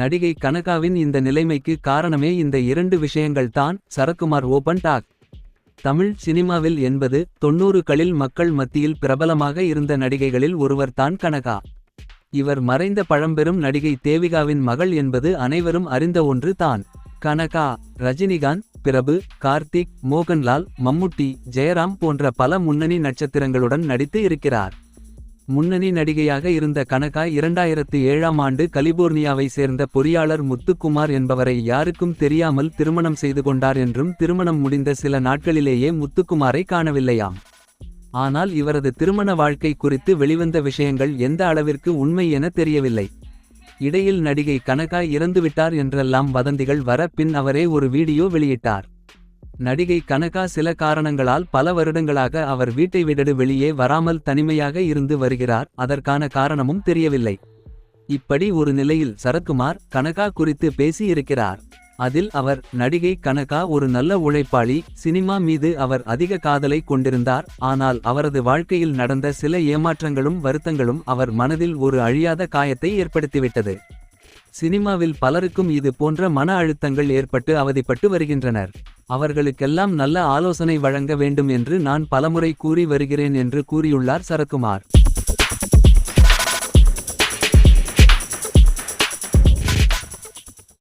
நடிகை கனகாவின் இந்த நிலைமைக்கு காரணமே இந்த இரண்டு விஷயங்கள் தான். சரக்குமார் ஓபன் டாக். தமிழ் சினிமாவில் என்பது தொண்ணூறுகளில் மக்கள் மத்தியில் பிரபலமாக இருந்த நடிகைகளில் ஒருவர் தான் கனகா. இவர் மறைந்த பழம்பெரும் நடிகை தேவிகாவின் மகள் என்பது அனைவரும் அறிந்த ஒன்று தான். கனகா ரஜினிகாந்த் பிரபு கார்த்திக் மோகன்லால் மம்முட்டி ஜெயராம் போன்ற பல முன்னணி நட்சத்திரங்களுடன் நடித்து இருக்கிறார். முன்னணி நடிகையாக இருந்த கனகா இரண்டாயிரத்து ஏழாம் ஆண்டு கலிபோர்னியாவை சேர்ந்த பொறியாளர் முத்துக்குமார் என்பவரை யாருக்கும் தெரியாமல் திருமணம் செய்து கொண்டார் என்றும் திருமணம் முடிந்த சில நாட்களிலேயே முத்துக்குமாரை காணவில்லையாம். ஆனால் இவரது திருமண வாழ்க்கை குறித்து வெளிவந்த விஷயங்கள் எந்த அளவிற்கு உண்மை என தெரியவில்லை. இடையில் நடிகை கனகா இறந்துவிட்டார் என்றெல்லாம் வதந்திகள் வர பின் அவரே ஒரு வீடியோ வெளியிட்டார். நடிகை கனகா சில காரணங்களால் பல வருடங்களாக அவர் வீட்டை விடடு வெளியே வராமல் தனிமையாக இருந்து வருகிறார். அதற்கான காரணமும் தெரியவில்லை. இப்படி ஒரு நிலையில் சரத்குமார் கனகா குறித்து பேசி இருக்கிறார் அதில் அவர் நடிகை கனகா ஒரு நல்ல உழைப்பாளி சினிமா மீது அவர் அதிக காதலை கொண்டிருந்தார். ஆனால் அவரது வாழ்க்கையில் நடந்த சில ஏமாற்றங்களும் வருத்தங்களும் அவர் மனதில் ஒரு அழியாத காயத்தை ஏற்படுத்திவிட்டது. சினிமாவில் பலருக்கும் இது போன்ற மன அழுத்தங்கள் ஏற்பட்டு அவதிப்பட்டு வருகின்றனர். அவர்களுக்கெல்லாம் நல்ல ஆலோசனை வழங்க வேண்டும் என்று நான் பலமுறை கூறி வருகிறேன் என்று கூறியுள்ளார் சரத்குமார்.